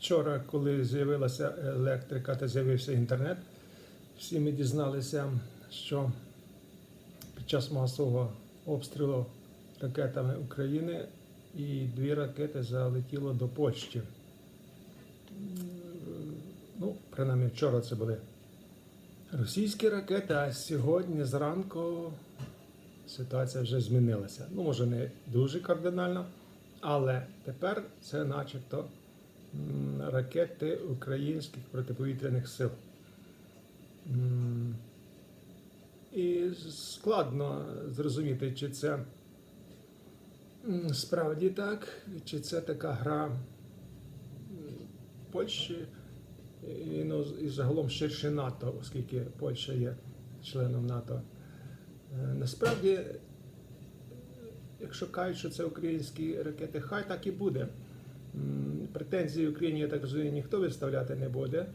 Вчора, коли з'явилася електрика та з'явився інтернет, всі ми дізналися, що під час масового обстрілу ракетами України і дві ракети залетіло до Польщі. Ну, принаймні вчора це були російські ракети, а сьогодні зранку ситуація вже змінилася. Ну, може, не дуже кардинально, але тепер це начебто ракети українських протиповітряних сил. І складно зрозуміти, чи це справді так, чи це така гра Польщі і, ну, і загалом ширше НАТО, оскільки Польща є членом НАТО. Е, Насправді, якщо кажуть, що це українські ракети, хай так і буде. Претензії Україні, розумію, ніхто виставляти не буде.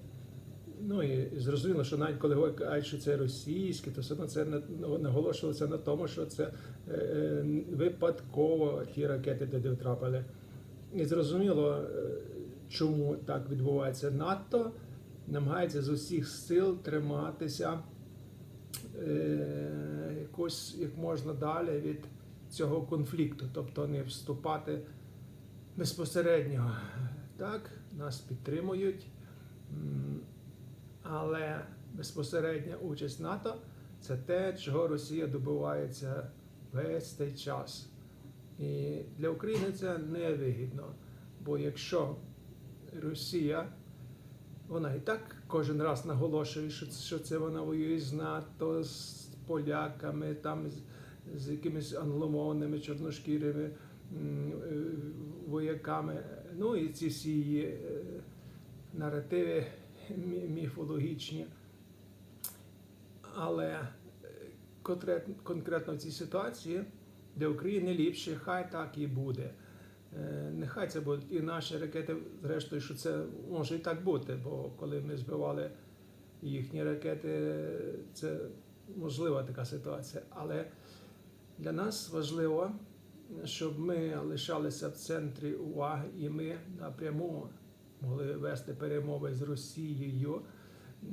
Ну і зрозуміло, що навіть коли кажуть, що це російське, то все одно це наголошувалося на тому, що це е, е, випадково ті ракети туди втрапили. І зрозуміло, е, чому так відбувається. НАТО намагається з усіх сил триматися якось як можна далі від цього конфлікту, тобто не вступати безпосередньо. Так, нас підтримують, але безпосередня участь НАТО це те, чого Росія добивається весь цей час. І для України це невигідно. Бо якщо Росія, вона і так кожен раз наголошує, що, це- вона воює з НАТО, з поляками, там з, якимись англомовними чорношкірими вояками. Ну і ці всі її е, наративи мі- міфологічні. Але е, конкретно, в цій ситуації для України ліпше, хай так і буде. Е, Нехай це будуть і наші ракети, зрештою, що це може і так бути, бо коли ми збивали їхні ракети, це можлива така ситуація. Але для нас важливо, щоб ми лишалися в центрі уваги і ми напряму могли вести перемови з Росією,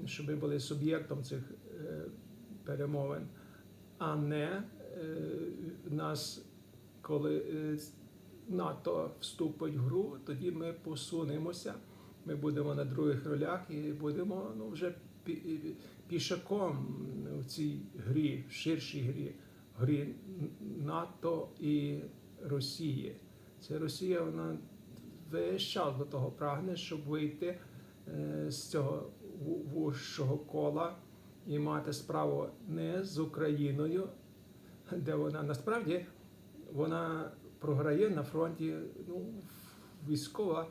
щоб ми були суб'єктом цих е, перемовин, а не е, нас, коли е, НАТО вступить в гру, тоді ми посунемося. Ми будемо на других ролях і будемо ну, вже пі- пішаком в цій грі, в ширшій грі, грі НАТО і Росії. Це Росія, вона весь час до того прагне, щоб вийти е, з цього ву- вужчого кола і мати справу не з Україною, де вона насправді вона програє на фронті. Ну, військова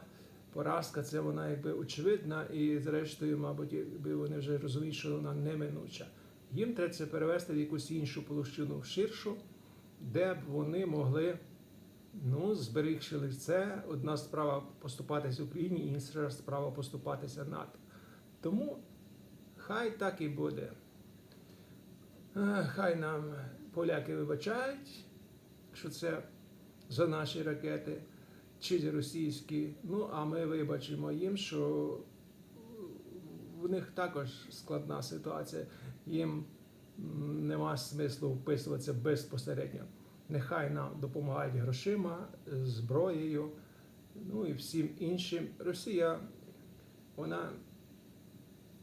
поразка, це вона якби очевидна, і зрештою, мабуть, якби вони вже розуміють, що вона неминуча. Їм треба це перевести в якусь іншу площину, в ширшу, де б вони могли, ну, зберігши лице, одна справа поступатися Україні, інша справа поступатися НАТО. Тому хай так і буде. Е, Хай нам поляки вибачають, що це за наші ракети чи за російські. Ну, а ми вибачимо їм, що в них також складна ситуація. Їм нема смислу вписуватися безпосередньо. Нехай нам допомагають грошима, зброєю, ну і всім іншим. Росія, вона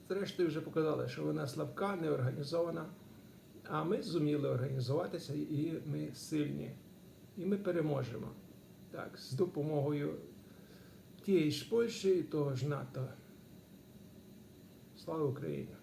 зрештою вже показала, що вона слабка, неорганізована. А ми зуміли організуватися і ми сильні. І ми переможемо. Так, з допомогою тієї ж Польщі і того ж НАТО. Слава Україні!